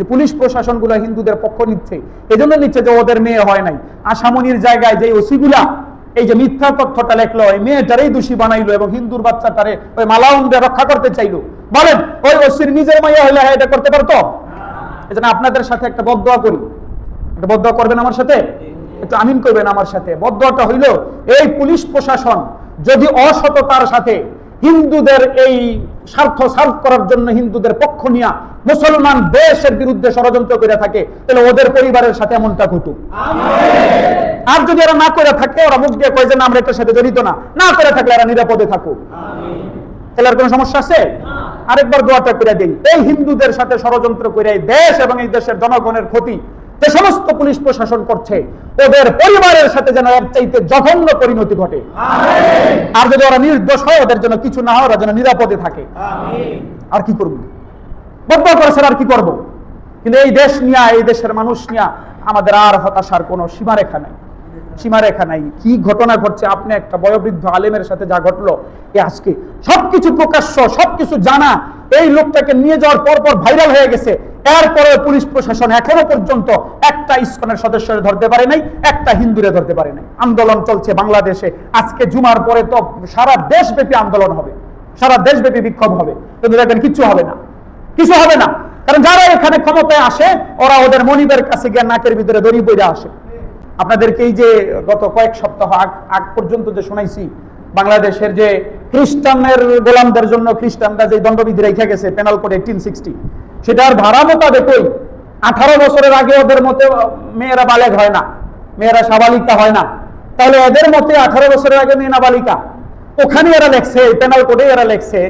যে পুলিশ প্রশাসনগুলো হিন্দুদের পক্ষ নিচ্ছে, এজন্য নিচ্ছে যে ওদের মেয়ে হয় নাই। আসামনির জায়গায় যে ওসিগুলা, এই যে মিথ্যা তথ্যটা লেখলো, এই মেয়েটারেই দোষী বানাইলো এবং হিন্দুর বাচ্চাটারে ওই মালাউনরে রক্ষা করতে চাইলো। বলেন, ওই ওসির নিজের মাইয়া হলে হ্যাঁ এটা করতে পারতো? এজন্য আপনাদের সাথে একটা বদয়া করি। একটা বদয়া করবেন আমার সাথে? একটু আমিন করবেন আমার সাথে। বদয়াটা হইল, এই পুলিশ প্রশাসন যদি অসততার সাথে হিন্দুদের এই স্বার্থ সার্ভ করার জন্য হিন্দুদের পক্ষ নিয়া মুসলমান দেশের বিরুদ্ধে ষড়যন্ত্র করে থাকে তাহলে ওদের পরিবারের সাথে এমনটা ঘটুক। আর যদি এরা না করে থাকে ওরা মুখ দিয়ে কয় যে না আমরা এটার সাথে জড়িত না। না করে থাকলে এরা নিরাপদে থাকুক। তাহলে আর কোনো সমস্যা আছে? আরেকবার দোয়াটা করে দেই। এই হিন্দুদের সাথে ষড়যন্ত্র করে এই দেশ এবং এই দেশের জনগণের ক্ষতি। যে সমস্ত পুলিশ প্রশাসন করছে ওদের পরিবারের সাথে যেন এক চাইতে জঘন্য পরিণতি ঘটে। আর যদি ওরা নির্দোষ হয় ওদের জন্য কিছু না হয় ওরা যেন নিরাপদে থাকে। আর কি করব? বদ্ধ করেছে আর কি করব? কিন্তু এই দেশ নিয়ে এই দেশের মানুষ নিয়ে আমাদের আর হতাশার কোনো সীমারেখা নাই। সীমারেখা নাই। কি ঘটনা ঘটছে? আপনি একটা বয়োবৃদ্ধ আলেমের সাথে যা ঘটলো এ আজকে। সবকিছু প্রকাশ্য, সবকিছু জানা। এই লোকটাকে নিয়ে যাওয়ার পর পর ভাইরাল হয়ে গেছে। এরপরে পুলিশ প্রশাসন এখনও পর্যন্ত একটা ইস্কনের সদস্যরে ধরতে পারে নাই, একটা হিন্দুরে ধরতে পারে নাই। আন্দোলন চলছে বাংলাদেশে। আজকে জুমার পরে তো সারা দেশব্যাপী আন্দোলন হবে। সারা দেশব্যাপী বিক্ষোভ হবে। কিন্তু দেখবেন কিচ্ছু হবে না। কিছু হবে না। কারণ যারা এখানে ক্ষমতায় আসে, ওরা ওদের মনিবের কাছে গিয়ে নাকের ভিতরে দড়ি বইরা আসে। আপনাদেরকে এই যে গত কয়েক সপ্তাহ আগ আগ পর্যন্ত যে শোনাইছি, বাংলাদেশের যে খ্রিস্টানের গোলামদের জন্য খ্রিস্টানরা যে দণ্ডবিধি রেখে গেছে পেনাল কোড এইটিন সিক্সটি সেটার ভাড়া মোতাবেকই আঠারো বছরের আগে ওদের মতে মেয়েরা বালেগ হয় না, মেয়েরা সাবালিকা হয় না। তাহলে এদের মতে আঠারো বছরের আগে মেয়ে নাবালিকা। ওখানে এরা লেখছে পেনাল কোডে এরা লেখছে,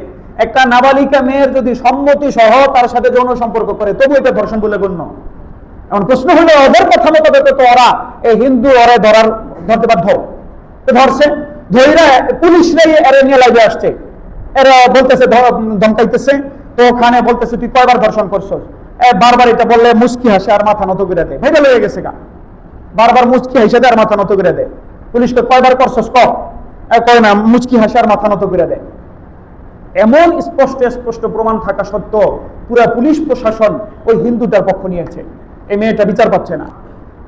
একটা নাবালিকা মেয়ের যদি সম্মতি সহ তার সাথে যৌন সম্পর্ক করে, তবু এটা ধর্ষণ বলে গণ্য। এখন প্রশ্ন হলো ওদের কথা মতো তো ওরা এই হিন্দু ওরা ধরার, ধরতে বাধ্য। ধরছে ধৈরা পুলিশ নেই, এরা নিয়ে লাইভে আসছে। এরা বলতেছে ধমকাইতেছে। তো ওখানে বলতেছে, তুই কয়বার ধর্ষণ করছস? বারবার এটা বললে মুস্কি হাসে আর মাথা নত করে দেয়। ভাইরাল হয়ে গেছে গা। বারবার মুচকি হাসে আর মাথা নত করে দেয়। পুলিশকে কয়বার করছস, ক? কয় না, মুচকি হাসে আর মাথা নত করে দেয়। এমন স্পষ্ট স্পষ্ট প্রমাণ থাকা সত্ত্বেও পুরা পুলিশ প্রশাসন ওই হিন্দুটার পক্ষ নিয়েছে। এই মেয়েটা বিচার পাচ্ছে না।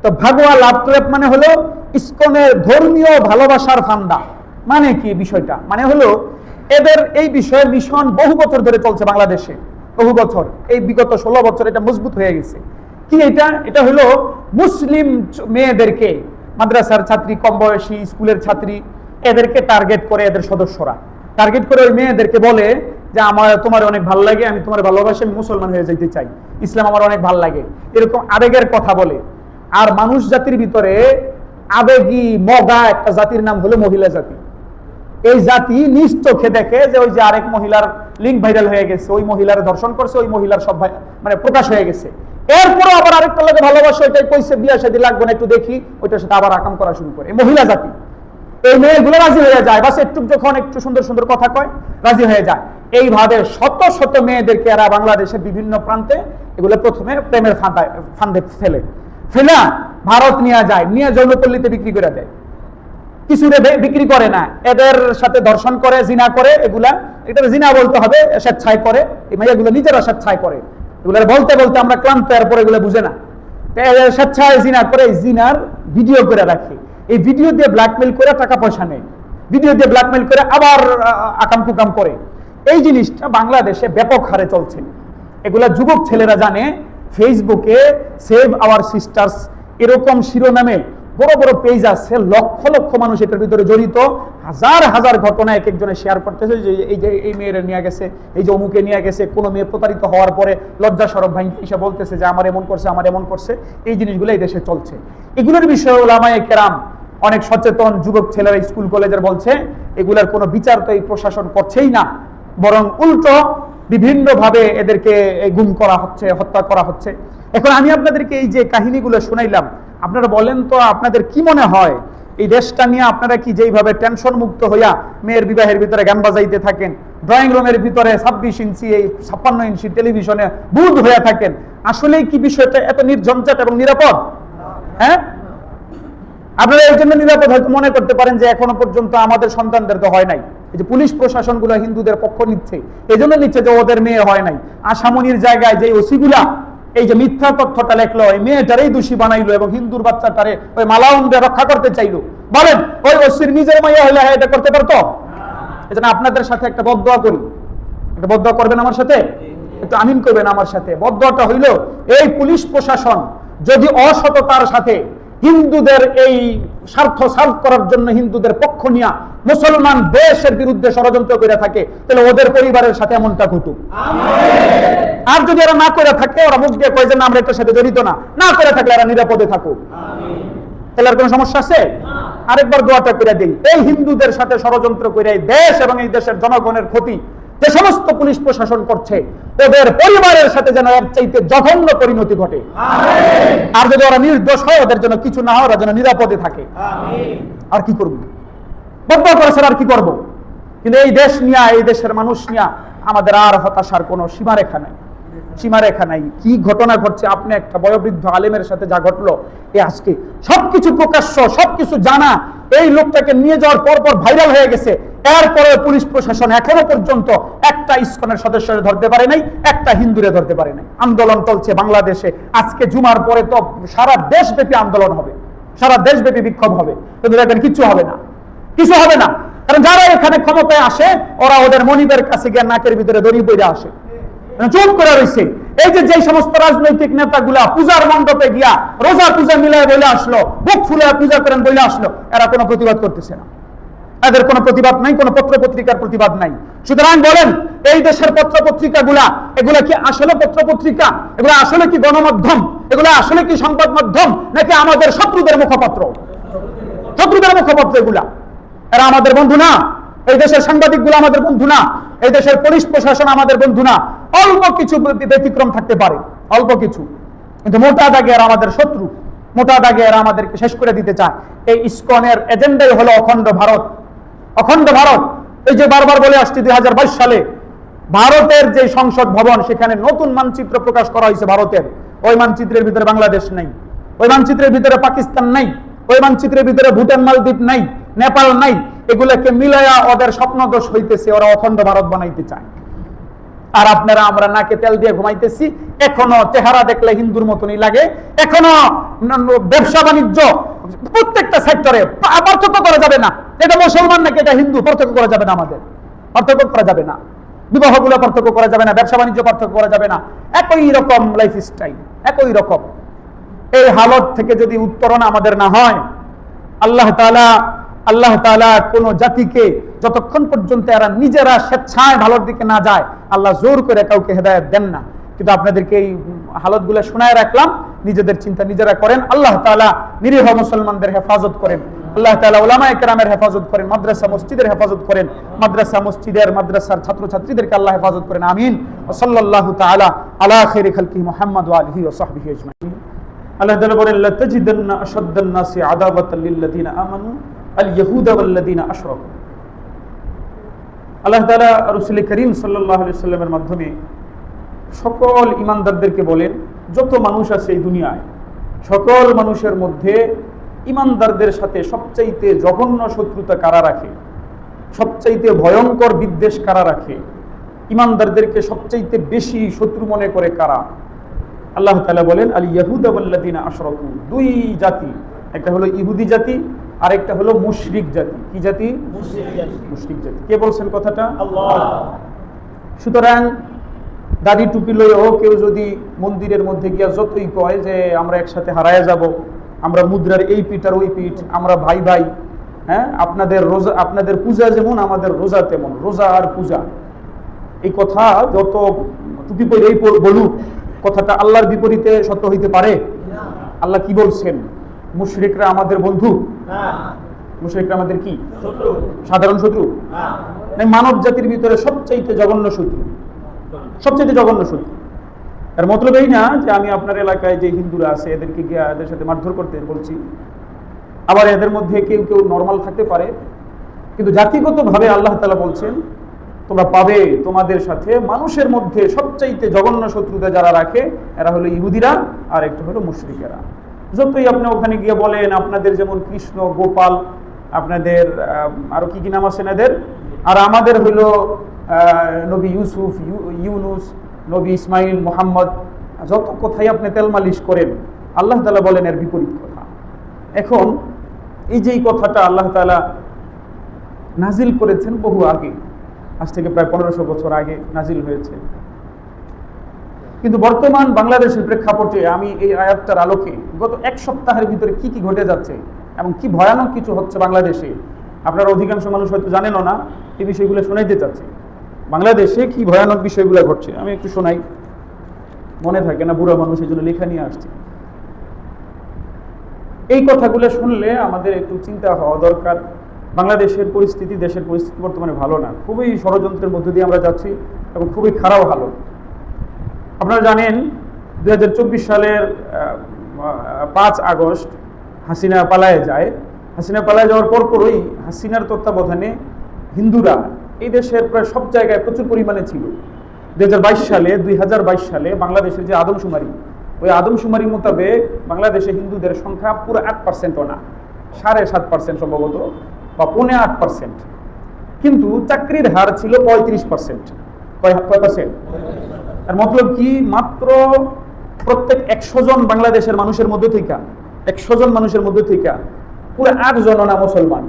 তো ভাগোয়া লাভ ট্রেপ মানে হলো ইসকনের ধর্মীয় ভালোবাসার ফান্দা। মানে কি বিষয়টা? মানে হলো এদের এই বিষয়ে মিশন বহু বছর ধরে চলছে বাংলাদেশে। বহু বছর। এই বিগত ষোলো বছর এটা মজবুত হয়ে গেছে। কি এটা? এটা হলো মুসলিম মেয়েদেরকে, মাদ্রাসার ছাত্রী, কম বয়সী, স্কুলের ছাত্রী, এদেরকে টার্গেট করে এদের সদস্যরা। টার্গেট করে ওই মেয়েদেরকে বলে যে আমার, তোমার অনেক ভালো লাগে, আমি তোমার ভালোবাসি, আমি মুসলমান হয়ে যেতে চাই। ইসলাম আমার অনেক ভালো লাগে। এরকম আবেগের কথা বলে। আর মানুষ জাতির ভিতরে আবেগী, মগা একটা জাতির নাম হলো মহিলা জাতি। এই জাতি নিজ চোখে দেখে যে ওই যে আরেক মহিলার লিঙ্ক ভাইরাল হয়ে গেছে, ওই মহিলার দর্শন করছে, ওই মহিলার সব মানে প্রকাশ হয়ে গেছে। এরপরও আবার আরেকটা লোকে ভালোবাসে, ওইটাই কইছে, বিয়া শাদী লাগবে না, একটু দেখি। ওইটার সাথে আবার আকাম করা শুরু করে। মহিলা জাতি। এই মেয়েগুলো রাজি হয়ে যায়। বাস একটু যখন একটু সুন্দর সুন্দর কথা কয়, রাজি হয়ে যায়। এইভাবে শত শত মেয়েদেরকে এরা বাংলাদেশের বিভিন্ন প্রান্তে এগুলো প্রথমে প্রেমের ফাঁদা ফান্দে ফেলে। ফেলা ভারত নিয়ে যায়, নিয়ে যৌনপল্লীতে বিক্রি করে দেয়। কিছু রে বিক্রি করে না। এদের সাথে দর্শন করে, জিনা করে, এগুলা এটা জিনা বলতে হবে, স্বেচ্ছায় করে। এই মেয়েগুলো নিজেরা স্বেচ্ছায় করে। এগুলো বলতে বলতে আমরা ক্লান্ত, এরপর এগুলো বুঝে না। স্বেচ্ছায় জিনা করে জিনার ভিডিও করে রাখে। এই ভিডিও দিয়ে ব্ল্যাকমেল করে টাকা পয়সা নেয়। ভিডিও দিয়ে ব্ল্যাকমেল করে আবার আকাম কুকাম করে। এই জিনিসটা বাংলাদেশে ব্যাপক হারে চলছে। এগুলা যুবক ছেলেরা জানে ফেসবুকে সেভ আওয়ার সিস্টার্স এরকম শিরোনামে বড় বড় পেজ আছে, লক্ষ লক্ষ মানুষ এটার ভিতরে জড়িত। হাজার হাজার ঘটনা এক একজনে শেয়ার করতেছে, যে এই যে এই মেয়েরা নিয়ে গেছে, এই যে অমুকে নিয়ে গেছে, কোনো মেয়ে প্রতারিত হওয়ার পরে লজ্জা সরব ভাঙ্গি এসে বলতেছে যে আমার এমন করছে, আমার এমন করছে। এই জিনিসগুলো এই দেশে চলছে। এগুলোর বিষয়ে ওলামায়ে কেরাম অনেক সচেতন যুবক ছেলেরা স্কুল কলেজের বলছে, এগুলার কোনো বিচার তো এই প্রশাসন করছেই না। বরং উল্টো বিভিন্নভাবে এদেরকে গুম করা হচ্ছে, হত্যা করা হচ্ছে। এখন আমি আপনাদেরকে এই যে কাহিনীগুলো শুনাইলাম, আপনারা বলেন তো আপনাদের কি মনে হয়? এই দেশটা নিয়ে আপনারা কি যেইভাবে টেনশন মুক্ত হইয়া মেয়ের বিবাহের ভিতরে গান বাজাইতে থাকেন, ড্রয়িং রুমের ভিতরে ছাব্বিশ ইঞ্চি, এই ছাপ্পান্ন ইঞ্চি টেলিভিশনে বুধ হয়ে থাকেন, আসলেই কি বিষয়টা এত নির্ঝঞ্ঝাট এবং নিরাপদ? হ্যাঁ? আপনারা এই জন্য নিরাপদ হয়তো মনে করতে পারেন যে এখনও পর্যন্ত আমাদের সন্তানদের তো হয় নাই। এই যে পুলিশ প্রশাসনগুলো হিন্দুদের পক্ষ নিচ্ছে, এই জন্য নিচ্ছে যে ওদের মেয়ে হয় নাই। আসামনির জায়গায় যে ওসিগুলা, এই যে মিথ্যা তথ্যটা লেখলো ওই মেয়েটারেই দোষী বানাইলো এবং হিন্দুর বাচ্চাটারে ওই মালাউন্ডে রক্ষা করতে চাইলো, বলেন, ওই ওসির নিজের মাইয়া হলে হ্যাঁ এটা করতে পারতো? এজন্য আপনাদের সাথে একটা বদয়া করি। একটা বদয়া করবেন আমার সাথে? একটু আমিন করবেন আমার সাথে। বদয়াটা হইল, এই পুলিশ প্রশাসন যদি অসততার সাথে হিন্দুদের এই স্বার্থ সার্ভ করার জন্য হিন্দুদের পক্ষ নিয়া মুসলমান দেশের বিরুদ্ধে ষড়যন্ত্র করে থাকে তাহলে ওদের পরিবারের সাথে এমনটা ঘটুক। আর যদি এরা না করে থাকে ওরা মুখ দিয়ে কয় যে না আমরা এটার সাথে জড়িত না। না করে থাকলে এরা নিরাপদে থাকুক। তাহলে আর কোনো সমস্যা আছে? আরেকবার দোয়াটা করে দিই। এই হিন্দুদের সাথে ষড়যন্ত্র করে এই দেশ এবং এই দেশের জনগণের ক্ষতি যে সমস্ত পুলিশ প্রশাসন করছে ওদের পরিবারের সাথে যেন এর চাইতে জঘন্য পরিণতি ঘটে। আর যদি ওরা নির্দোষ হয় ওদের জন্য কিছু না হয় ওরা যেন নিরাপদে থাকে। আর কি করব? বদ্ধ করেছে আর কি করব? কিন্তু এই দেশ নিয়ে এই দেশের মানুষ নিয়ে আমাদের আর হতাশার কোনো সীমারেখা নাই। সীমারেখা নাই। কি ঘটনা ঘটছে? আপনি একটা বয়োবৃদ্ধ আলেমের সাথে যা ঘটলো এ আজকে সবকিছু প্রকাশ্য সবকিছু জানা এই লোকটাকে নিয়ে যাওয়ার পর পর ভাইরাল হয়ে গেছে। এরপরে পুলিশ প্রশাসন এখনও পর্যন্ত একটা ইস্কনের সদস্যরে ধরতে পারে নাই, একটা হিন্দুরে ধরতে পারে নাই। আন্দোলন চলছে বাংলাদেশে। আজকে জুমার পরে তো সারা দেশব্যাপী আন্দোলন হবে। সারা দেশব্যাপী বিক্ষোভ হবে। কিন্তু দেখবেন কিচ্ছু হবে না। কিছু হবে না। কারণ যারা এখানে ক্ষমতায় আসে, ওরা ওদের মনিবের কাছে গিয়ে নাকের ভিতরে দড়ি বইরে আসে। চুপ করে রয়েছে। এই যে যে সমস্ত রাজনৈতিক নেতাগুলা পূজার মণ্ডপে গিয়া রোজা পূজা মিলায় বলে আসলো, বুক ফুলে পূজা করেন বলে আসলো, এরা কোনো প্রতিবাদ করতেছে না। এদের কোনো প্রতিবাদ নাই, কোনো পত্র পত্রিকার প্রতিবাদ নাই। সুতরাং বলেন, এই দেশের পত্র পত্রিকা গুলা এগুলা কি আসলে পত্র পত্রিকা এগুলা আসলে কি গণমাধ্যম? এগুলা আসলে কি সংবাদ মাধ্যম? নাকি আমাদের শত্রুদের মুখপত্র? শত্রুদের মুখপত্র এগুলা। এরা আমাদের বন্ধু না। এই দেশের সাংবাদিক আমাদের বন্ধু না। এই দেশের পুলিশ প্রশাসন আমাদের বন্ধু না। অল্প কিছু ব্যতিক্রম থাকতে পারে, অল্প কিছু। কিন্তু মোটা দাগে এরা আমাদের শত্রু। মোটা দাগে এরা আমাদেরকে শেষ করে দিতে চায়। এই ইস্কনের এজেন্ডাই হলো অখণ্ড ভারত। অখণ্ড ভারত, এই যে বারবার বলে আসছি দুই সালে, ভারতের যে সংসদ ভবন, সেখানে নতুন মানচিত্র প্রকাশ করা হয়েছে ভারতের। ওই মানচিত্রের ভিতরে বাংলাদেশ নেই, ওই মানচিত্রের ভিতরে পাকিস্তান নাই, ওই মানচিত্রের ভিতরে ভুটান, মালদ্বীপ নাই, নেপাল নাই, এগুলাকে মিলাইয়া ওদের স্বপ্নদোষ হইতেছে, ওরা অখণ্ড ভারত বানাইতে চায়। আর আপনারা, আমরা নাকে তেল দিয়ে ঘুমাইতেছি। এখনও চেহারা দেখলে হিন্দুর মতনই লাগে। এখনও ব্যবসা বাণিজ্য প্রত্যেকটা সেক্টরে পার্থক্য করা যাবে না। এটা মুসলমান নাকি এটা হিন্দু? পার্থক্য করা যাবে না আমাদের। পার্থক্য করা যাবে না। বিবাহগুলো পার্থক্য করা যাবে না, ব্যবসা বাণিজ্য পার্থক্য করা যাবে না। একই রকম লাইফ স্টাইল একই রকম। এই হালত থেকে যদি উত্তরণ আমাদের না হয়, আল্লাহ তালা আল্লাহ তালা কোন জাতিকে যতক্ষণ পর্যন্ত এরা নিজেরা স্বেচ্ছায় ভালোর দিকে না যায়, আল্লাহ জোর করে কাউকে হেদায়ত দেন না। কিন্তু আপনাদেরকে এই হালতগুলো শোনায় রাখলাম, নিজেদের চিন্তা নিজেরা করেন, আল্লাহ তালা নিরীহ মুসলমানদের হেফাজত করেন। আল্লাহ তালা ওলামায় কেরামের হেফাজত করেন, মাদ্রাসা মসজিদের হেফাজত করেন, মাদ্রাসা মসজিদের, মাদ্রাসার ছাত্রছাত্রীদেরকে আল্লাহ হেফাজত করেন, আমিন। ও সাল্লাহ তালা আলা খেরি খালকি মোহাম্মদ আলহি ও সাহবিহি আজমাইন। আল্লাহ তালা বলেন লাতাজিদান্না আশাদ্দান নাসি আদাওয়াতাল লিল্লাযিনা আমানু, আল ইয়াহুদা ওয়াল্লাযিনা আশরাকু। আল্লাহ তাআলা রাসূল করিম আলাইহি সাল্লামের মাধ্যমে সকল ইমানদারদেরকে বলেন, যত মানুষ আছে এই দুনিয়ায়, সকল মানুষের মধ্যে ইমানদারদের সাথে সবচাইতে জঘন্য শত্রুতা কারা রাখে? সবচাইতে ভয়ঙ্কর বিদ্বেষ কারা রাখে? ইমানদারদেরকে সবচাইতে বেশি শত্রু মনে করে কারা? আল্লাহ তালা বলেন আলী আল ইয়াহুদাবল্লাদিন আশরকু, দুই জাতি, একটা হলো ইহুদি জাতি আর একটা হলো মুশরিক জাতি। কি জাতি? মুশরিক জাতি। কে বলছেন কথাটা? সুতরাং দাড়ি টুপি লইও কেউ যদি মন্দিরের মধ্যে গিয়া যতই কয় যে আমরা একসাথে হারায় যাব আমরা মুদ্রার এই পিঠ আর ওই পিঠ আমরা ভাই ভাই হ্যাঁ আপনাদের রোজা আপনাদের পূজা যেমন আমাদের রোজা তেমন রোজা আর পূজা। এই কথা যত টুপি পরে এই বলুক কথাটা আল্লাহর বিপরীতে সত্য হইতে পারে? আল্লাহ কি বলছেন? মুশরিকরা আমাদের বন্ধু? মুশরিকরা আমাদের কি? সাধারণ শত্রু? মানব জাতির ভিতরে সবচাইতে জঘন্য শত্রু। সবচেয়ে জঘন্য শত্রু। তার মতলব এই না যে আমি আপনার এলাকায় যে হিন্দুরা আছে এদেরকে গিয়ে এদের সাথে মারধর করতে বলছি। আবার এদের মধ্যে কেউ কেউ নর্মাল থাকতে পারে। কিন্তু জাতিগতভাবে আল্লাহ তালা বলছেন তোমরা পাবে তোমাদের সাথে মানুষের মধ্যে সবচাইতে জঘন্য শত্রুতা যারা রাখে এরা হলো ইহুদিরা আর একটা হলো মুশরিকেরা। যতই আপনি ওখানে গিয়ে বলেন, আপনাদের যেমন কৃষ্ণ, গোপাল, আপনাদের আরও কি কি নাম আছেন এদের আর আমাদের হলো নবী ইউসুফ ইউনুস, নবী ইসমাইল, মোহাম্মদ, যত কথাই আপনি তেল মালিশ করেন, আল্লাহ তালা বলেন এর বিপরীত কথা। এখন এই যে কথাটা আল্লাহ তালা নাজিল করেছেন বহু আগে, আজ থেকে প্রায় পনেরোশো বছর আগে নাজিল হয়েছে। কিন্তু বর্তমান বাংলাদেশের প্রেক্ষাপটে আমি এই আয়াতটার আলোকে গত এক সপ্তাহের ভিতরে কি কি ঘটে যাচ্ছে এবং কি ভয়ানক কিছু হচ্ছে বাংলাদেশে, আপনারা অধিকাংশ মানুষ হয়তো জানেনও না, এই বিষয়গুলো শোনাইতে চাচ্ছি। বাংলাদেশে কি ভয়ানক বিষয়গুলো ঘটছে? আমি একটু শোনাই। মনে থাকে না বুড়া মানুষ এই জন্য লেখা নিয়ে আসছে। এই কথাগুলো শুনলে আমাদের একটু চিন্তা হওয়া দরকার। বাংলাদেশের পরিস্থিতি দেশের পরিস্থিতি বর্তমানে ভালো না। খুবই ষড়যন্ত্রের মধ্য দিয়ে আমরা যাচ্ছি এবং খুবই খারাপ ভালো আপনারা জানেন দু হাজার চব্বিশ সালের পাঁচ আগস্ট হাসিনা পালায়ে যায়। হাসিনা পালায়ে যাওয়ার পরপরই হাসিনার তত্ত্বাবধানে হিন্দুরা এই দেশের প্রায় সব জায়গায় প্রচুর পরিমাণে ছিল। দু হাজার বাইশ সালে, দুই হাজার বাইশ সালে বাংলাদেশের যে আদমশুমারি, ওই আদমশুমারি মোতাবেক বাংলাদেশে হিন্দুদের সংখ্যা পুরো আট পার্সেন্টও না, সাড়ে সাত পার্সেন্ট সম্ভবত বা পৌনে আট পার্সেন্ট কিন্তু চাকরির হার ছিল পঁয়ত্রিশ পার্সেন্ট কয় কয় পার্সেন্ট তার মতলব কি? মাত্র প্রত্যেক একশো জন বাংলাদেশের মানুষের মধ্যে থেকে, একশো জন মানুষের মধ্যে থেকে পুরো আট জন না মুসলমান।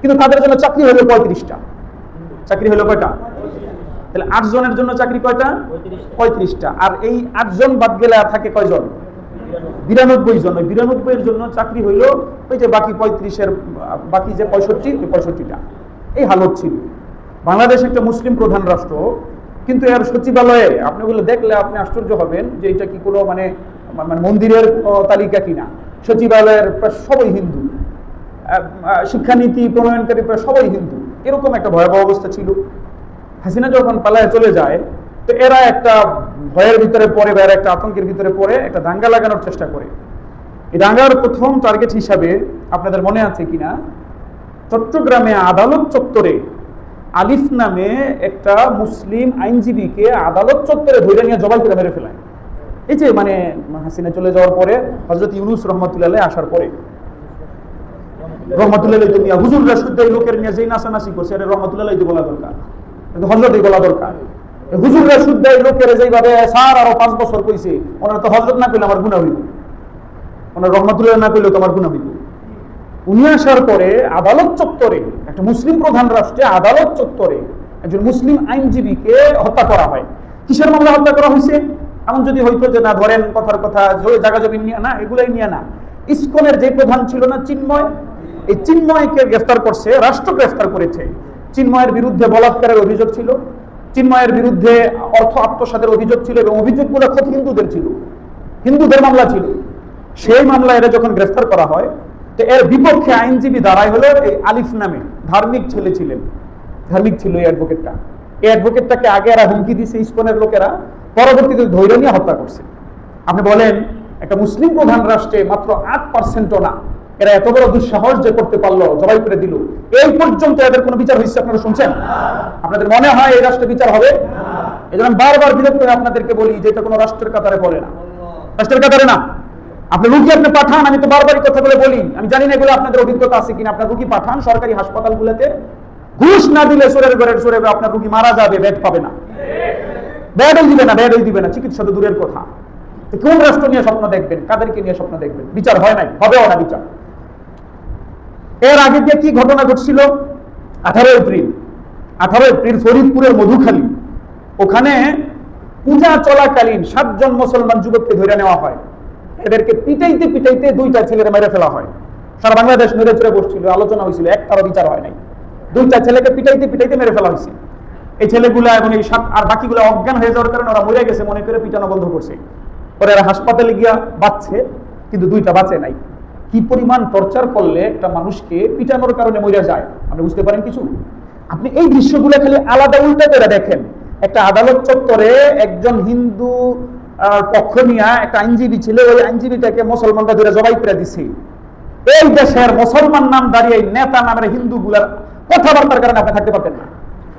কিন্তু তাদের জন্য চাকরি হলো পঁয়ত্রিশটা। চাকরি হলো কয়টা? তাহলে আট জনের জন্য চাকরি কয়টা? পঁয়ত্রিশটা। আর এই আটজন বাদ গেলে আর থাকে কয়জন? বিরানব্বই জন। ওই বিরানব্বইয়ের জন্য চাকরি হইল ওই যে বাকি পঁয়ত্রিশের, বাকি যে পঁয়ষট্টি পঁয়ষট্টিটা। এই হালত ছিল। বাংলাদেশ একটা মুসলিম প্রধান রাষ্ট্র। কিন্তু এর সচিবালয়ে আপনি ওগুলো দেখলে আপনি আশ্চর্য হবেন যে এটা কি কোনো মানে মানে মন্দিরের তালিকা কিনা। সচিবালয়ের প্রায় সবাই হিন্দু। শিক্ষানীতি প্রণয়নকারী প্রায় সবাই হিন্দু। এরকম একটা ভয়াবহ অবস্থা ছিল। হাসিনা যখন পালায় চলে যায়, তো এরা একটা ভয়ের ভিতরে পড়ে বা এরা একটা আতঙ্কের ভিতরে পড়ে, একটা দাঙ্গা লাগানোর চেষ্টা করে। এই দাঙ্গার প্রথম টার্গেট হিসাবে আপনাদের মনে আছে কিনা? চট্টগ্রামে আদালত চত্বরে আলিফ নামে একটা মুসলিম আইনজীবীকে আদালত চত্বরে ধরে নিয়ে জবাই করে মেরে ফেলায়। এই যে মানে হাসিনা চলে যাওয়ার পরে হজরত ইউনুস রহমতুল্লাহ আসার পরে। রহমতুল্লাহ তুমি হুজুর রাসুদ্দ এই লোকের নিয়ে যেই নাচানাচি করছে, এটা রহমতুল্লাহ বলা দরকার। কিন্তু হজরত বলা দরকার। হুজুর রাসুদ্দ এই লোকের যেইভাবে স্যার আরও পাঁচ বছর কইছে, ওনার তো হজরত না করলে আমার গুণা হইব। ওনার রহমতুল্লাহ না করলে তোমার গুণা হইব। উনি আসার পরে আদালত চত্বরে একটা মুসলিম প্রধান রাষ্ট্রে আদালত চত্বরে একজন মুসলিম আইনজীবীকে হত্যা করা হয়। কিসের মামলা হত্যা করা হয়েছে? এমন যদি হইতো যে, না, ধরেন কথার কথা জায়গা জমি নিয়ে, না, এগুলাই নিয়ে না। ইসকনের যে প্রধান ছিল না চিন্ময়, এই চিন্ময়কে গ্রেফতার করছে রাষ্ট্র গ্রেফতার করেছে। চিন্ময়ের বিরুদ্ধে বলাৎকারের অভিযোগ ছিল। চিন্ময়ের বিরুদ্ধে অর্থ আত্মসাতের অভিযোগ ছিল এবং অভিযোগগুলো খোদ হিন্দুদের ছিল। হিন্দুদের মামলা ছিল। সেই মামলা এরা যখন গ্রেফতার করা হয় তো এর বিপক্ষে আইনজীবী দাঁড়ায় হলো এই আলিফ নামে ধার্মিক ছেলে ছিলেন। ধার্মিক ছিল এই অ্যাডভোকেটটা এই অ্যাডভোকেটটাকে আগে এরা হুমকি দিছে ইস্কনের লোকেরা, পরবর্তীতে ধৈর্য নিয়ে হত্যা করছে। আপনি বলেন, একটা মুসলিম প্রধান রাষ্ট্রে মাত্র আট পার্সেন্টও না। এরা এত বড় দুঃসাহস যে করতে পারল, জবাই করে দিল। এই পর্যন্ত এদের কোনো বিচার হয়েছে আপনারা শুনছেন? আপনাদের মনে হয় এই রাষ্ট্রে বিচার হবে? এই জন্য বারবার বিরোধ করে আপনাদেরকে বলি যে এটা কোনো রাষ্ট্রের কাতারে পড়ে না। রাষ্ট্রের কাতারে না। আপনি রুগী আপনি পাঠান, আমি তো বারবারই কথাগুলো বলি আমি জানি না এগুলো আপনাদের অভিজ্ঞতা আছে কিনা। আপনার রুগী পাঠান, সরকারি হাসপাতালগুলোতে ঘুষ না দিলে সোরের ঘরের সোরে আপনার রুগী মারা যাবে বেড পাবে না। বেডই দিবে না বেডই দিবে না। চিকিৎসা তো দূরের কথা। কোন রাষ্ট্র নিয়ে স্বপ্ন দেখবেন? কাদেরকে নিয়ে স্বপ্ন দেখবেন? বিচার হয় নাই, হবেও না বিচার। এর আগে দিয়ে কি ঘটনা ঘটছিল? আঠারো এপ্রিল। আঠারো এপ্রিল ফরিদপুরের মধুখালী। ওখানে পূজা চলাকালীন সাতজন মুসলমান যুবককে ধরে নেওয়া হয়। এদেরকে পিটাইতে পিটাইতে দুইটা ছেলেরা মেরে ফেলা হয়। সারা বাংলাদেশ মেরে চড়ে বসছিল, আলোচনা হয়েছিল, একটারও বিচার হয় নাই। দুইটা ছেলেকে পিটাইতে পিটাইতে মেরে ফেলা হয়েছে। এই ছেলেগুলা এবং এই সাত আর বাকিগুলো অজ্ঞান হয়ে যাওয়ার কারণে ওরা মরে গেছে, মনে করে পিটানো বন্ধ করছে। পরে এরা হাসপাতালে গিয়া বাঁচছে, কিন্তু দুইটা বাঁচে নাই। কি পরিমাণ টর্চার করলে একটা মানুষকে পিটানোর কারণে মরে যায়, আপনি বুঝতে পারেন কিছু? আপনি এই দৃশ্যগুলো খালি আলাদা উল্টা করে দেখেন। একটা আদালত চত্বরে একজন হিন্দু পক্ষ নিয়ে একটা আইনজীবী ছিল, ওই আইনজীবীটাকে মুসলমানরা ধরে জবাই করে দিছে। এই দেশের মুসলমান নাম দাঁড়িয়ে নেতা নামের হিন্দু গুলার কথাবার্তার কারণে আপনি থাকতে পারতেন না।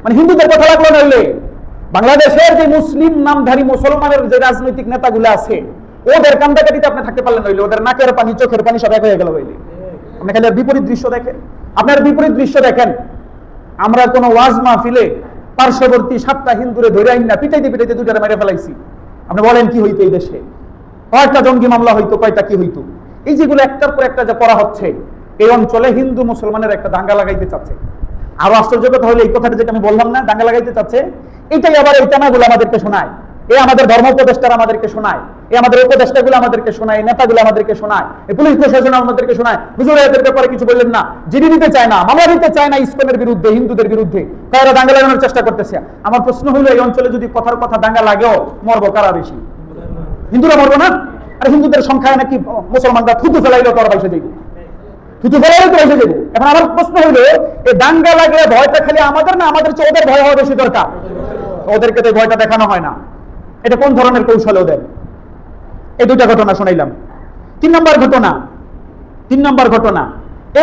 মানে হিন্দুদের কথা লাগল নইলে বাংলাদেশের যে মুসলিম নামধারী মুসলমানের যে রাজনৈতিক নেতাগুলো আছে, ওদের কান্দাকাটিতে আপনি থাকতে পারলেন নইলে ওদের নাকের পানি, চোখের পানি সব এক হয়ে গেল হইলে। আপনি খালি বিপরীত দৃশ্য দেখেন। আপনার বিপরীত দৃশ্য দেখেন। আমরা কোনো ওয়াজ মাহফিলে পার্শ্ববর্তী সাতটা হিন্দুরে ধরে আইন না, পিটাইতে পিটাইতে দুটারে মেরে ফেলাইছি। আপনি বলেন কি হইতো এই দেশে? কয়েকটা জঙ্গি মামলা হইতো, কয়টা কি হইতো? এই যেগুলো একটার পর একটা যে করা হচ্ছে, এই অঞ্চলে হিন্দু মুসলমানের একটা দাঙ্গা লাগাইতে চাচ্ছে। আরও আশ্চর্য কথা হলো এই কথাটা যেটা আমি বললাম না, দাঙ্গা লাগাইতে চাচ্ছে। এটাই আবার এই টানাগুলো আমাদেরকে শোনায়। এই আমাদের ধর্ম উপদেষ্টারা আমাদেরকে শোনায়। এই আমাদের উপদেষ্টাগুলো আমাদেরকে শোনায়, নেতাগুলো আমাদেরকে শোনায় এই পুলিশ প্রশাসন আমাদেরকে শোনায়। হুজুর এদের ব্যাপারে কিছু বললেন না। জিডি দিতে চায় না, মামলা দিতে চায় না ইসকনের বিরুদ্ধে, হিন্দুদের বিরুদ্ধে। তারা দাঙ্গা লাগানোর চেষ্টা করতেছে। আমার প্রশ্ন হলো এই অঞ্চলে যদি কথার কথা দাঙ্গা লাগেও, মরবো কারা বেশি? হিন্দুরা মরবো না? আর হিন্দুদের সংখ্যায় নাকি মুসলমানরা থুতু ফেলাইলো, তোর বাইসে দেখব থুতু ফেলাইলে তো বাইসে দেখব এখন আমার প্রশ্ন হলো এই দাঙ্গা লাগলে ভয়টা খালি আমাদের না? আমাদের চেয়ে ওদের ভয় হওয়া বেশি দরকার? ওদেরকে তো ভয়টা দেখানো হয় না। এটা কোন ধরনের কৌশল ওদের? এই দুইটা ঘটনা শুনাইলাম। তিন নম্বর ঘটনা, তিন নম্বর ঘটনা,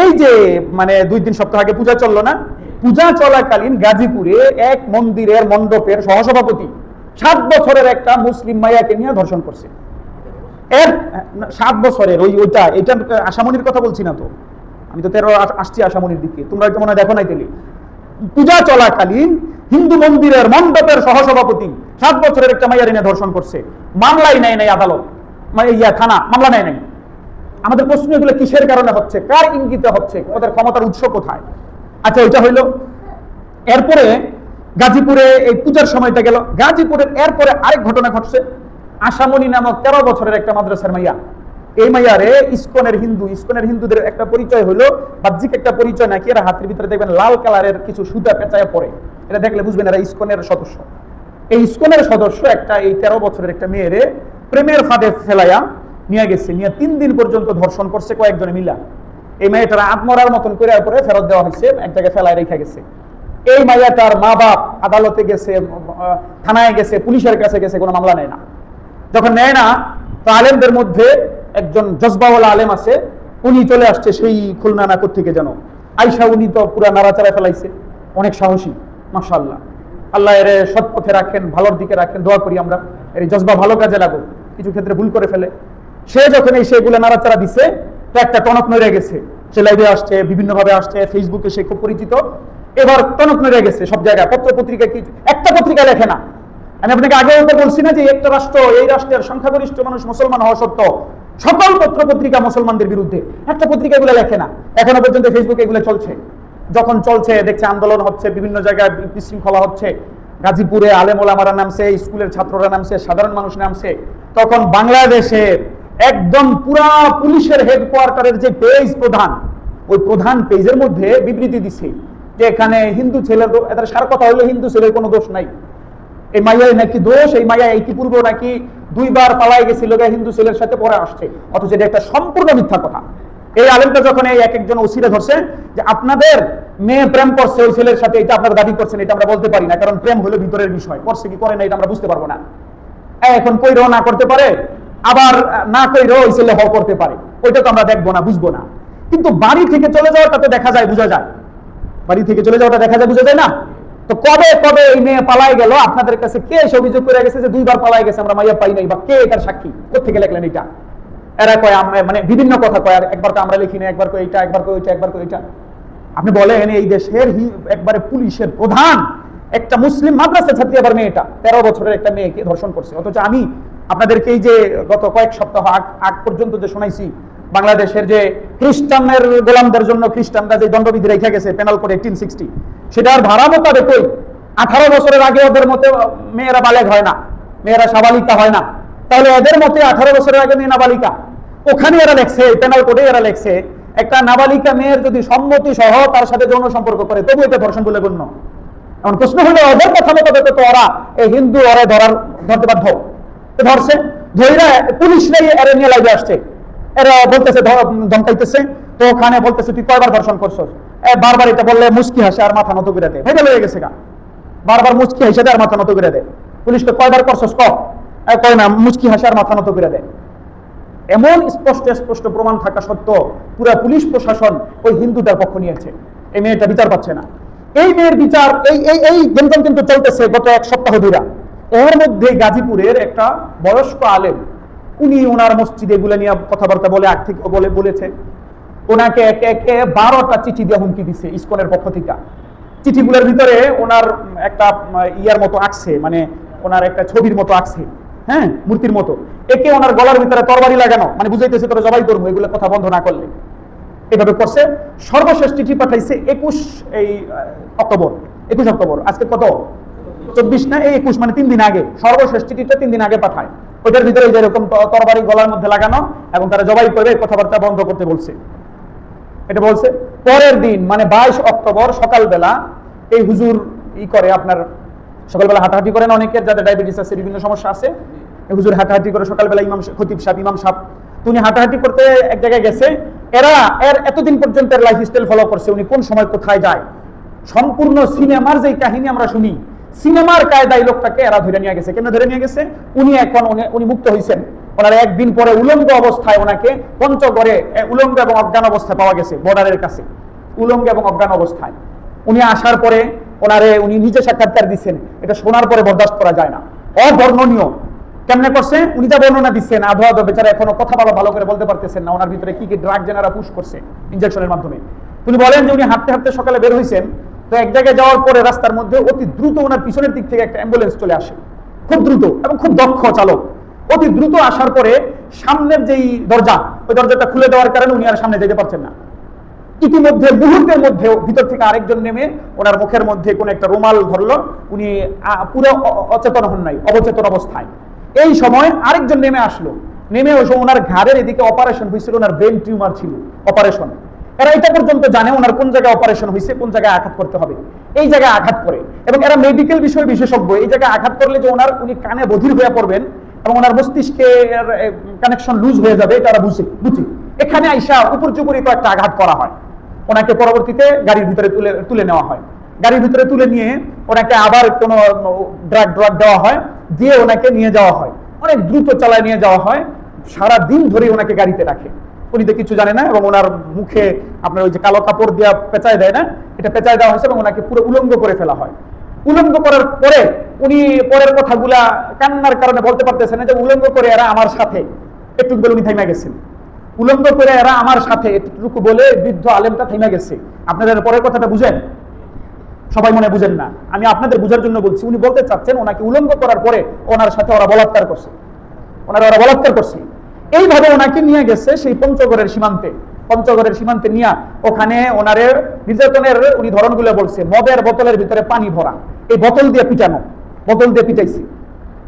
এই যে মানে দুই তিন সপ্তাহ আগে পূজা চলল না? পূজা চলাকালীন গাজীপুরে এক মন্দিরের মণ্ডপের সহসভাপতি সাত বছরের একটা মুসলিম মাইয়াকে নিয়ে ধর্ষণ করছে। এর, সাত বছরের ওই, ওইটা, এটা আসামনির কথা বলছি না তো? আমি তো তেরো আসছি আসামনির দিকে। তোমরা মনে দেখো নাই তেলে পূজা চলাকালীন হিন্দু মন্দিরের মণ্ডপের সহসভাপতি সাত বছরের একটা মাইয়ার এনে ধর্ষণ করছে। মামলাই নেয় নাই আদালত। মানে ইয়া, থানা, মামলা নেয় নাই। আমাদের প্রশ্ন এগুলো কিসের কারণে হচ্ছে? কার ইঙ্গিতে হচ্ছে? ওদের ক্ষমতার উৎস কোথায়? আচ্ছা ওইটা হইল, এরপরে গাজীপুরে এই পূজার সময়টা গেল। গাজীপুরের এরপরে আরেক ঘটনা ঘটছে। আশামণি নামক তেরো বছরের একটা মাদ্রাসার মাইয়া। এই মাইয়ারে ইস্কনের হিন্দু, ইস্কনের হিন্দুদের একটা পরিচয় হলো বাহ্যিক একটা পরিচয় নাকি এরা হাতের ভিতরে দেখবেন লাল কালারের কিছু সুতা পেঁচায় পড়ে। এটা দেখলে বুঝবেন এরা ইস্কনের সদস্য। এই ইস্কনের সদস্য একটা, এই তেরো বছরের একটা মেয়েরে প্রেমের ফাঁদে ফেলাইয়া নিয়ে গেছে, নিয়ে তিন দিন পর্যন্ত ধর্ষণ করছে কয়েকজনে মিলা। এই মেয়েটার আত্মরার মতন করে পরে ফেরত দেওয়া হয়েছে, এক জায়গায় ফেলায় রেখে গেছে। এই মাইয়াটার মা বাপ আদালতে গেছে থানায় গেছে, পুলিশের কাছে গেছে, কোনো মামলা নেয় না। যখন নেয় না, তো আলেমদের মধ্যে একজন জজবাওয়ালা আলেম আছে, উনি চলে আসছে সেই খুলনা নাকর থেকে যেন। আইসা উনি তো পুরা নাড়াচাড়া ফেলাইছে। অনেক সাহসী মাশাল্লাহ আল্লাহ এর সৎ পথে রাখেন, ভালোর দিকে রাখেন, দোয়া করি আমরা। এর জজবা ভালো কাজে লাগো কিছু ক্ষেত্রে ভুল করে ফেলে। সে যখন এই সেগুলো নাড়াচাড়া দিছে, তো একটা টনক নড়ে গেছে। সে লাইভে আসছে বিভিন্ন ভাবে আসছে ফেসবুকে সে খুব পরিচিত। এবার টনক নড়ে গেছে সব জায়গায় পত্র পত্রিকা কি, একটা পত্রিকা লেখে না। আমি আপনাকে আগেও তো বলছি না যে একটা রাষ্ট্র, এই রাষ্ট্রের সংখ্যাগরিষ্ঠ মানুষ মুসলমান হওয়া সত্ত্বেও সকল পত্র পত্রিকা মুসলমানদের বিরুদ্ধে। একটা পত্রিকা এগুলো লেখে না। এখনও পর্যন্ত ফেসবুকে এগুলো চলছে। যখন চলছে, দেখছে আন্দোলন হচ্ছে, বিভিন্ন জায়গায় বিশৃঙ্খলা হচ্ছে। গাজীপুরে আলেমোলামারা নামছে, স্কুলের ছাত্ররা নামছে, সাধারণ মানুষ নামছে। তখন বাংলাদেশের একদম পুরা পুলিশের হেডকোয়ার্টারের যে পেজ প্রধান, ওই প্রধান পেজের মধ্যে বিবৃতি দিছে যে এখানে হিন্দু ছেলের এদের সার কথা হলো হিন্দু ছেলের কোনো দোষ নাই। এই মাইয়ায় নাকি দোষ, এই মাইয়া ইতিপূর্বে নাকি দুইবার পালাই গেছিল হিন্দু ছেলের সাথে পরে আসছে। অথচ এটা একটা সম্পূর্ণ মিথ্যা কথা। এই আলেমটা যখন এই এক একজন ওসিরে ধরছে যে আপনাদের মেয়ে প্রেম করছে ওই ছেলের সাথে, এটা আপনারা দাবি করছেন, এটা আমরা বলতে পারি না, কারণ প্রেম হলো ভিতরের বিষয়। করছে কি করে না, এটা আমরা বুঝতে পারব না। এখন কইরও না করতে পারে, আবার না কইরও ওই ছেলে হ করতে পারে। ওইটা তো আমরা দেখব না, বুঝব না। কিন্তু বাড়ি থেকে চলে যাওয়াটা তো দেখা যায়, বোঝা যায়। বাড়ি থেকে চলে যাওয়াটা দেখা যায়, বোঝা যায় না? তো কবে কবে এই মেয়ে পালাই গেল? আপনাদের কাছে কে এসে অভিযোগ করে গেছে যে দুইবার পালাই গেছে, আমরা মাইয়া পাই নাই? বা কে এটার সাক্ষী? কোথেকে লেখলেন এটা? এরা কয় আমরা মানে বিভিন্ন কথা কয় একবার তো আমরা লিখি না একবার কই এটা একবার কই ওইটা, একবার কই এটা আপনি বলেন, এই দেশের একবারে পুলিশের প্রধান, একটা মুসলিম মাদ্রাসা ছাত্রী আবার মেয়েটা, তেরো বছরের একটা মেয়েকে ধর্ষণ করছে। অথচ আমি আপনাদেরকে এই যে গত কয়েক সপ্তাহ আগ আগ পর্যন্ত যে শোনাইছি বাংলাদেশের যে খ্রিস্টানের গোলামদের জন্য খ্রিস্টানরা যে দণ্ডবিধি রেখে গেছে পেনাল করে এইটিন সিক্সটি সেটার ভাড়া মোতাবেক ওই আঠারো বছরের আগে ওদের মতে মেয়েরা বালেগ হয় না, মেয়েরা সাবালিকা হয় না। তাহলে এদের মতে আঠারো বছরের আগে মেয়ে নাবালিকা। ওখানে এরা লেখছে পেনাল কোডে এরা লেখছে, একটা নাবালিকা মেয়ের যদি সম্মতি সহ তার সাথে যৌন সম্পর্ক করে তবু এটা ধর্ষণ বলে গণ্য। এখন প্রশ্ন হলো, ওদের কথা মতো তো ওরা এই হিন্দু ওরা ধরার ধরতে বাধ্য। ধরছে ধৈরা পুলিশ নেই এরা নিয়ে লাইভে আসছে। এরা বলতেছে ধমকাইতেছে। তো ওখানে বলতেছে, তুই কয়বার ধর্ষণ করছস? বারবার এটা বললে মুস্কি হাসে আর মাথা নত করে দেয়। ভেবে লয়ে গেছে গা। বারবার মুচকি হাসে আর মাথা নত করে দেয়। পুলিশকে কয়বার করছস কয়, না, মুচকি হাসে আর মাথা নত করে দেয়। এমন স্পষ্ট স্পষ্ট প্রমাণ থাকা সত্ত্বেও পুরা পুলিশ প্রশাসন ওই হিন্দুটার পক্ষ নিয়েছে। এই মেয়েটা বিচার পাচ্ছে না। এই মেয়ের বিচার, এই এই এই গেমজাম কিন্তু চলতেছে গত এক সপ্তাহ ধরে এর মধ্যে গাজীপুরের একটা বয়স্ক আলেম উনি ওনার মসজিদে এগুলো নিয়ে কথাবার্তা বলে আগ থেকে বলে বলেছে। ওনাকে একে একে বারোটা চিঠি দিয়ে হুমকি দিছে ইসকনের পক্ষ থেকে। চিঠিগুলোর ভিতরে ওনার একটা ইয়ার মতো আঁকছে মানে ওনার একটা ছবির মতো আঁকছে হ্যাঁ মূর্তির মতো। একে ওনার গলার ভিতরে তরবারি লাগানো মানে বুঝাইতেছে, তোরা জবাই করব, এগুলো কথা বন্ধ না করলে। এভাবে করছে। সর্বশেষ চিঠি পাঠাইছে একুশ এই অক্টোবর, একুশ অক্টোবর। আজকে কত? চব্বিশ না? এই একুশ মানে তিন দিন আগে। সর্বশেষ চিঠিটা তিন দিন আগে পাঠায়। ওইটার ভিতরে এই যে এরকম তরবারি গলার মধ্যে লাগানো এবং তারা জবাই করে কথাবার্তা বন্ধ করতে বলছে। এটা বলছে, পরের দিন মানে বাইশ অক্টোবর সকালবেলা, এই হুজুর ই করে আপনার, সকালবেলা হাঁটাহাঁটি করেন অনেকের, যাদের ডায়াবেটিস আছে, বিভিন্ন সমস্যা আছে। এই হুজুর হাঁটাহাঁটি করে সকালবেলা ইমাম খতিব সাহেব, ইমাম সাহেব, তো উনি হাঁটাহাঁটি করতে এক জায়গায় গেছে। এরা, এর এতদিন পর্যন্ত লাইফ স্টাইল ফলো করছে, উনি কোন সময় কোথায় যায়? সম্পূর্ণ সিনেমার যে কাহিনী আমরা শুনি সিনেমার কায়দায় লোকটাকে এরা ধরে নিয়ে গেছে। কেন ধরে নিয়ে গেছে? উনি এখন উনি- মুক্ত হয়েছেন ওনার একদিন পরে উলঙ্গ অবস্থায় ওনাকে পঞ্চগড়ে উলঙ্গ এবং অজ্ঞান অবস্থায় পাওয়া গেছে বর্ডারের কাছে। উলঙ্গ এবং অজ্ঞান অবস্থায়। উনি আসার পরে ওনারে উনি নিজে সাক্ষাৎকার দিচ্ছেন এটা শোনার পরে বরদাস্ত করা যায় না। অবর্ণনীয়। কেমনে করছে? উনি যা বর্ণনা দিচ্ছেন, আধো বেচারা এখনও কথা বলা ভালো করে বলতে পারতেছেন না। ওনার ভিতরে কি কি ড্রাগ জেনারা পুশ করছে ইনজেকশনের মাধ্যমে। উনি বলেন যে উনি হাঁটতে হাঁটতে সকালে বের হয়েছেন তো এক জায়গায় যাওয়ার পরে রাস্তার মধ্যে অতি দ্রুত ওনার পিছনের দিক থেকে একটা অ্যাম্বুলেন্স চলে আসে। খুব দ্রুত এবং খুব দক্ষ চালক। অতি দ্রুত আসার পরে সামনের যেই দরজা, ওই দরজাটা খুলে দেওয়ার কারণে উনি আর সামনে যেতে পারছেন না। ইতিমধ্যে, মুহূর্তের মধ্যে ভিতর থেকে আরেকজন নেমে ওনার মুখের মধ্যে কোন একটা রুমাল ধরলো। উনি পুরো অচেতন হন নাই, অবচেতন অবস্থায়। এই সময় আরেকজন নেমে আসলো। নেমে ওই সময় ওনার ঘাড়ের এদিকে অপারেশন হয়েছিল, ওনার ব্রেন টিউমার ছিল অপারেশন এরা এটা পর্যন্ত জানে ওনার কোন জায়গায় অপারেশন হয়েছে কোন জায়গায় আঘাত করতে হবে। এই জায়গায় আঘাত করে। এবং এরা মেডিকেল বিষয়ে বিশেষজ্ঞ। এই জায়গায় আঘাত করলে যে ওনার, উনি কানে বধির হয়ে পড়বেন এবং ওনার মস্তিষ্কে কানেকশন লুজ হয়ে যাবে, এটা বুঝে, বুঝি। এখানে আইসা উপর্যুপরি একটা আঘাত করা হয়। ওনাকে পরবর্তীতে গাড়ির ভিতরে তুলে তুলে নেওয়া হয়। গাড়ির ভিতরে তুলে নিয়ে ওনাকে আবার কোনো ড্রাগ ড্রাগ দেওয়া হয়, দিয়ে ওনাকে নিয়ে যাওয়া হয়। অনেক দ্রুত চালায় নিয়ে যাওয়া হয়। সারা দিন ধরে ওনাকে গাড়িতে রাখে। উনি তো কিছু জানে না এবং ওনার মুখে আপনার ওই যে কালো কাপড় দেওয়া পেঁচায় দেয় না, এটা পেঁচায় দেওয়া হয়েছে এবং ওনাকে পুরো উলঙ্গ করে ফেলা হয়। উলঙ্গ করার পরে উনি পরের কথাগুলা কান্নার কারণে বলতে পারতেছেন না যে উলঙ্গ করে এরা আমার সাথে। একটু বলে উনি থাইমা গেছেন। উলঙ্গ করে এরা আমার সাথে, এটুকু বলে বৃদ্ধ আলেমটা থেমে গেছে। আপনাদের পরের কথাটা বুঝেন? সবাই মনে বুঝেন না। আমি আপনাদের বুঝার জন্য বলছি, উনি বলতে চাচ্ছেন ওনাকে উলঙ্গ করার পরে ওনার সাথে ওরা বলাৎকার করছে। ওনারা ওরা বলাৎকার করছে। এইভাবে ওনাকে নিয়ে গেছে সেই পঞ্চগড়ের সীমান্তে। পঞ্চগড়ের সীমান্তে নিয়ে ওখানে ওনারে নির্যাতনের উনি ধরনগুলো বলছে, মদের বোতলের ভিতরে পানি ভরা। এই বোতল দিয়ে পিটানো, বোতল দিয়ে পিটাইছে।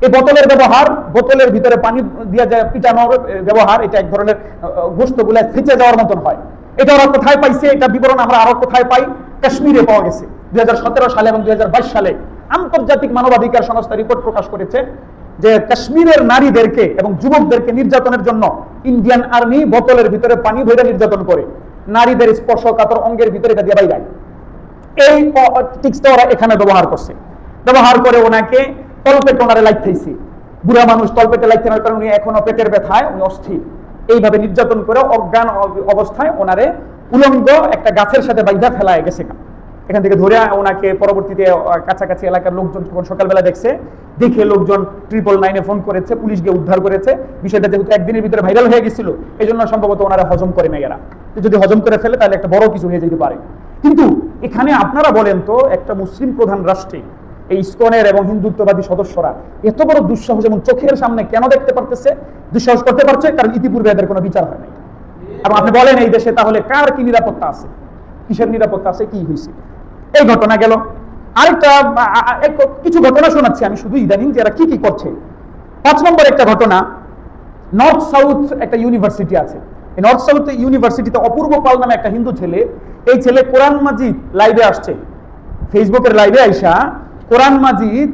এই বোতলের ব্যবহার, বোতলের ভিতরে পানি দিয়ে যায় পিটানোর ব্যবহার, এটা এক ধরনের গোস্তগুলা ফেঁচে যাওয়ার মতন হয়। এটা ওরা কোথায় পাইছে, এটা বিবরণ আমরা আরও কোথায় পাই? কাশ্মীরে পাওয়া গেছে। দুই হাজার সতেরো সালে এবং দুই হাজার বাইশ সালে আন্তর্জাতিক মানবাধিকার সংস্থা রিপোর্ট প্রকাশ করেছে। যে কাশ্মীরের নারীদেরকে এবং যুবকদেরকে নির্যাতনের জন্য ইন্ডিয়ান আর্মি বোতলের ভিতরে পানি ভরে নির্যাতন করে। নারীদের স্পর্শকাতর অঙ্গের ভিতরে এটা দিয়ে বাইরায়। এই টিক্সটা ওরা এখানে ব্যবহার করছে। ব্যবহার করে ওনাকে তলপেটে ওনারে লাইথাইছে বুড়া মানুষ তলপেটে লাইথানোর কারণে উনি এখনও পেটের ব্যথায়, উনি অস্থির। এইভাবে নির্যাতন করে অজ্ঞান অবস্থায় ওনারে উলঙ্গ একটা গাছের সাথে বাইধা ফেলায় গেছে এখান থেকে ধরে ওনাকে পরবর্তীতে কাছাকাছি এলাকার লোকজন যখন সকালবেলা দেখছে, দেখে লোকজন ট্রিপল নাইনে ফোন করেছে, পুলিশ গিয়ে উদ্ধার করেছে। বিষয়টা যেহেতু একদিনের ভিতরে ভাইরাল হয়ে গেছিল এই জন্য সম্ভবত ওনারা হজম করে নেয় এরা। যদি হজম করে ফেলে, তাহলে একটা বড় কিছু হয়ে যেতে পারে। কিন্তু এখানে আপনারা বলেন তো, একটা মুসলিম প্রধান রাষ্ট্রে এই ইসকনের এবং হিন্দুত্ববাদী সদস্যরা এত বড় দুঃসাহস এবং চোখের সামনে কেন দেখতে পারতেছে? দুঃসাহস করতে পারছে, কারণ ইতিপূর্বে এদের কোনো বিচার হয় নাই। এবং আপনি বলেন এই দেশে তাহলে কার কি নিরাপত্তা আছে? কিসের নিরাপত্তা আছে? কি হয়েছে? এই ঘটনা গেল। আরেকটা কিছু ঘটনা শোনাচ্ছি আমি শুধু ইদানিং যে এরা কি কি করছে। পাঁচ নম্বর একটা ঘটনা নর্থ সাউথ একটা ইউনিভার্সিটি আছে। নর্থ সাউথ ইউনিভার্সিটিতে অপূর্ব পাল নামে একটা হিন্দু ছেলে, এই ছেলে কোরআন মাজিদ লাইভে আসছে। ফেসবুকের লাইভে আইসা কোরআন মাজিদ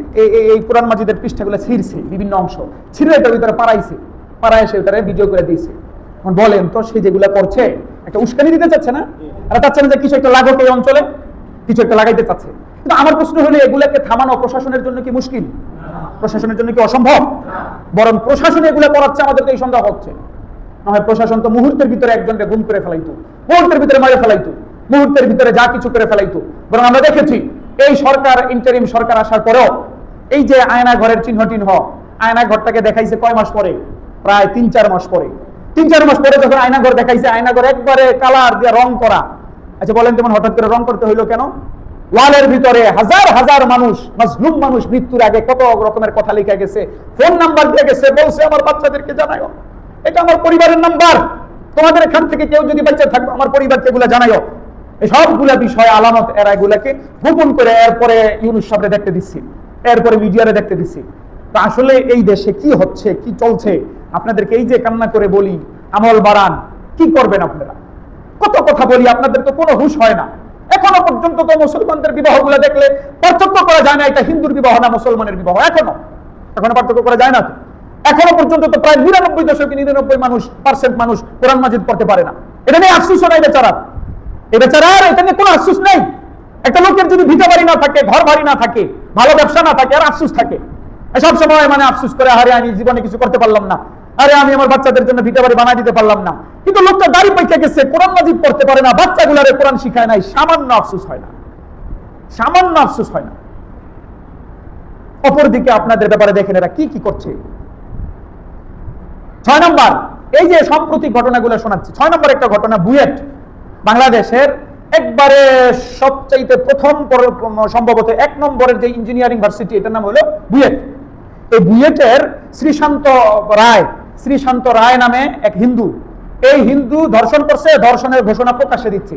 এই কোরআন মাজিদের পৃষ্ঠাগুলো ছিঁড়ছে বিভিন্ন অংশ। ছিঁড়ে এটার ভিতরে পাড়াইছে। পাড়ায় এসে তারা ভিডিও করে দিয়েছে। বলেন তো সে যেগুলা করছে, একটা উস্কানি দিতে চাচ্ছে না? আর চাচ্ছে না যে কিছু একটা লাগুক এই অঞ্চলে। কিছু একটা লাগাইতে চাচ্ছে। কিন্তু আমার প্রশ্ন হলো, এগুলাকে থামানো প্রশাসনের জন্য কি মুশকিল? প্রশাসনের জন্য কি অসম্ভব? বরং প্রশাসন এগুলো করাচ্ছে, আমাদেরকে এই সন্দেহ হচ্ছে। না হয় প্রশাসন তো মুহূর্তের ভিতরে একজনকে গুম করে ফেলাইতো। মুহূর্তের ভিতরে মারে ফেলাইতো। মুহূর্তের ভিতরে যা কিছু করে ফেলাইতো। বরং আমরা দেখেছি, এই সরকার ইন্টারিম সরকার আসার পরেও এই যে আয়না ঘরের চিহ্ন টিহ্ন আয়না ঘরটাকে দেখাইছে কয় মাস পরে? প্রায় তিন চার মাস পরে। তিন চার মাস পরে যখন আয়না ঘর দেখাইছে, আয়না ঘর একবারে কালার দিয়ে রং করা আচ্ছা বলেন তেমন হঠাৎ করে রং করতে হইল কেন? ওয়ালের ভিতরে হাজার হাজার মানুষ, মাজলুম মানুষ মৃত্যুর আগে কত রকমের কথা লিখে গেছে, ফোন নাম্বার দিয়ে গেছে, বলছে আমার বাচ্চাদেরকে জানাইও এটা আমার পরিবারের নাম্বার। তোমাদের এখান থেকে কেউ যদি বাচ্চা থাকবে, আমার পরিবারকে এগুলা জানাইও এই সবগুলা বিষয় আলামত এরা এগুলাকে গোপন করে এরপরে ইউনুস সাহেবরে দেখতে দিচ্ছি। এরপরে মিডিয়ারে দেখতে দিচ্ছি। তা আসলে এই দেশে কি হচ্ছে, কি চলছে? আপনাদেরকে এই যে কান্না করে বলি, আমল বাড়ান, কি করবেন আপনারা? কত কথা বলি, আপনাদের তো কোনো হুশ হয় না। এখনও পর্যন্ত তো মুসলমানদের বিবাহগুলো দেখলে পার্থক্য করা যায় না, এটা হিন্দুর বিবাহ না, মুসলমানের বিবাহ, এখনও। এখনও পার্থক্য করা যায় না এখনও পর্যন্ত তো প্রায় নিরানব্বই দশকে নিরানব্বই মানুষ পার্সেন্ট মানুষ কোরআন মাজিদ পড়তে পারে না। এটা নিয়ে আফসুস নাই বেচারা এ বেচারার। এটা নিয়ে কোনো আফসুস নেই। একটা লোকের যদি ভিটা বাড়ি না থাকে ঘর বাড়ি না থাকে, ভালো ব্যবসা না থাকে, আর আফসুস থাকে। সব সময় মানে আফসুস করে আরে আমি জীবনে কিছু করতে পারলাম না। আরে, আমি আমার বাচ্চাদের জন্য ভিটা বাড়ি বানাই দিতে পারলাম না। কিন্তু লোকটা দাড়ি পাইকে গেছে, কোরআন মাজিদ পড়তে পারে না, বাচ্চাগুলারে কোরআন শিখায় নাই, সামান্য আফসুস হয় না। সামান্য আফসুস হয় না। অপরদিকে আপনাদের ব্যাপারে দেখেন এরা কি কি করছে। ছয় নম্বর, এই যে সাম্প্রতিক ঘটনাগুলো শোনাচ্ছি, ছয় নম্বর একটা ঘটনা, বুয়েট, বাংলাদেশের একবারে সবচাইতে প্রথম পর- সম্ভবত এক নম্বরের যে ইঞ্জিনিয়ারিং ভার্সিটি, এটার নাম হলো বুয়েট। এই বুয়েটের শ্রীশান্ত রায় শ্রীশান্ত রায় নামে এক হিন্দু। এই হিন্দু ধর্ষণ করছে, ধর্ষণের ঘোষণা প্রকাশ্যে দিচ্ছে।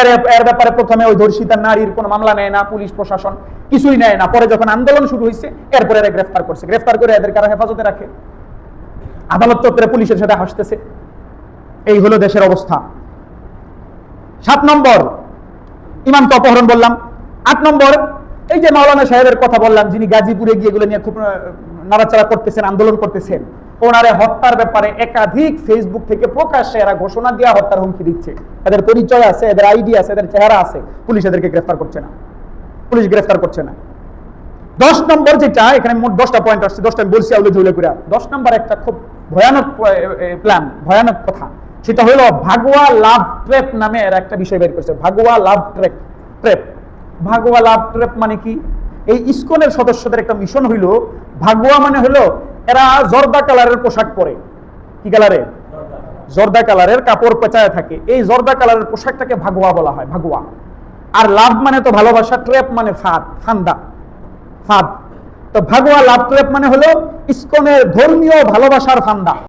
এর এর ব্যাপারে প্রথমে ওই ধর্ষিতা নারীর কোনো মামলা নেয় না, পুলিশ, প্রশাসন কিছুই নেয় না। পরে যখন আন্দোলন শুরু হয়েছে এরপরে এরা গ্রেফতার করছে। গ্রেফতার করে এদের কারা হেফাজতে রাখে। আদালত চত্বরে পুলিশের সাথে হাসতেছে। এই হলো দেশের অবস্থা। সাত নম্বর ইমামকে অপহরণ বললাম। আট নম্বর এই যে মাওলানা সাহেবের কথা বললাম, যিনি গাজীপুরে গিয়ে এগুলো নিয়ে খুব নাড়াচাড়া করতেছেন, আন্দোলন করতেছেন, ওনারে হত্যার ব্যাপারে একাধিক ফেসবুক থেকে প্রকাশ্যে এরা ঘোষণা দেওয়া হত্যার হুমকি দিচ্ছে। এদের পরিচয় আছে, এদের আইডি আছে, এদের চেহারা আছে, পুলিশ এদেরকে গ্রেফতার করছে না। পুলিশ গ্রেফতার করছে না। দশ নম্বর যেটা, এখানে মোট দশটা পয়েন্ট আসছে, দশটা আমি বলছি আউলে ঝুলে করে দশ নম্বর একটা খুব ভয়ানক প্ল্যান ভয়ানক কথা। সেটা হলো ভাগোয়া লাভ ট্রেপ নামে এরা একটা বিষয় বের করছে, ভাগোয়া লাভ ট্রেপ ট্রেপ। ভাগোয়া লাভ ট্রেপ মানে কি? এই ইস্কনের সদস্যদের একটা মিশন হইল ভাগোয়া মানে হলো এরা জর্দা কালারের পোশাক পরে। কি কালারের জর্দা কালারের কাপড় পেঁচায় থাকে। এই জর্দা কালারের পোশাকটাকে ভাগোয়া বলা হয় ভাগোয়া আর লাভ মানে তো ভালোবাসা ট্রেপ মানে ফাঁদ, ফান্দা, ফাঁদ। তো ভাগোয়া লাভ ট্রেপ মানে হলো ইস্কনের ধর্মীয় ভালোবাসার ফান্দা।